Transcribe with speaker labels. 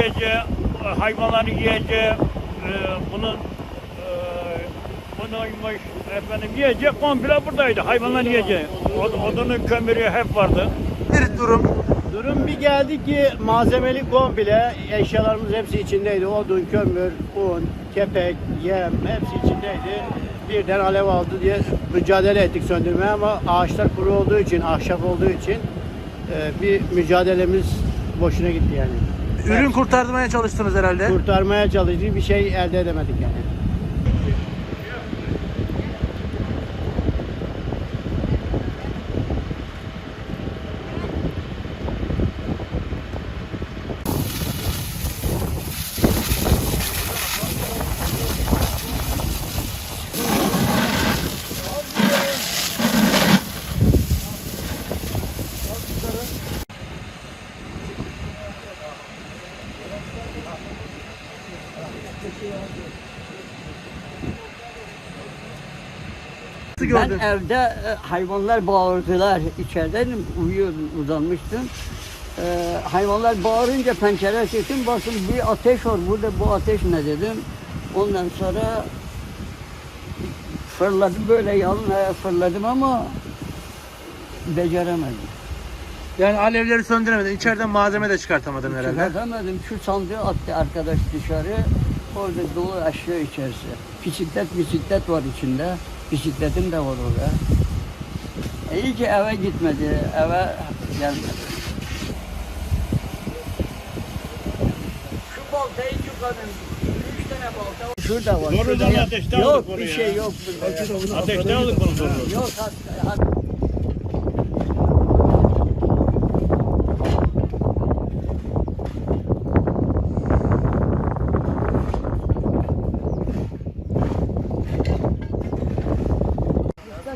Speaker 1: içeceği, hayvanları yiyeceği, e, bunun e, bunuymuş, efendim yiyeceği komple buradaydı. Hayvanlar yiyeceği. Od- Odunun kömürü hep vardı.
Speaker 2: Bir durum.
Speaker 3: Durum bir geldi ki malzemeli komple eşyalarımız hepsi içindeydi. Odun, kömür, un, kepek, yem hepsi içindeydi. Birden alev aldı diye mücadele ettik söndürmeye ama ağaçlar kuru olduğu için, ahşap olduğu için e, bir mücadelemiz boşuna gitti yani.
Speaker 2: Ürün kurtarmaya çalıştınız herhalde.
Speaker 3: Kurtarmaya çalıştık bir şey elde edemedik yani.
Speaker 2: Nasıl
Speaker 4: Ben evde e, hayvanlar bağırdılar. İçeriden uyuyordum, uzanmıştım. E, hayvanlar bağırınca pencere çıktım. Baktım bir ateş var burada. Bu ateş ne dedim. Ondan sonra fırladım böyle yalın ayağa fırladım ama beceremedim.
Speaker 2: Yani alevleri söndüremedin. İçeriden malzeme de çıkartamadın herhalde.
Speaker 4: Çıkartamadım. Şu sandığı attı arkadaş dışarı. Orada dolu aşağı içerisi. Bisiklet bisiklet var içinde. Bisikletim de var orada. İyi ki eve gitmedi. Eve gelmedi. Şu baltayı yukarı. Üç tane balta. Şurada var.
Speaker 1: Doğrudan
Speaker 4: şurada.
Speaker 1: ateşte
Speaker 4: Yok
Speaker 1: aldık
Speaker 4: bir
Speaker 1: oraya.
Speaker 4: şey yok burada.
Speaker 1: Ateşte aldık bunu.
Speaker 4: Yok hat,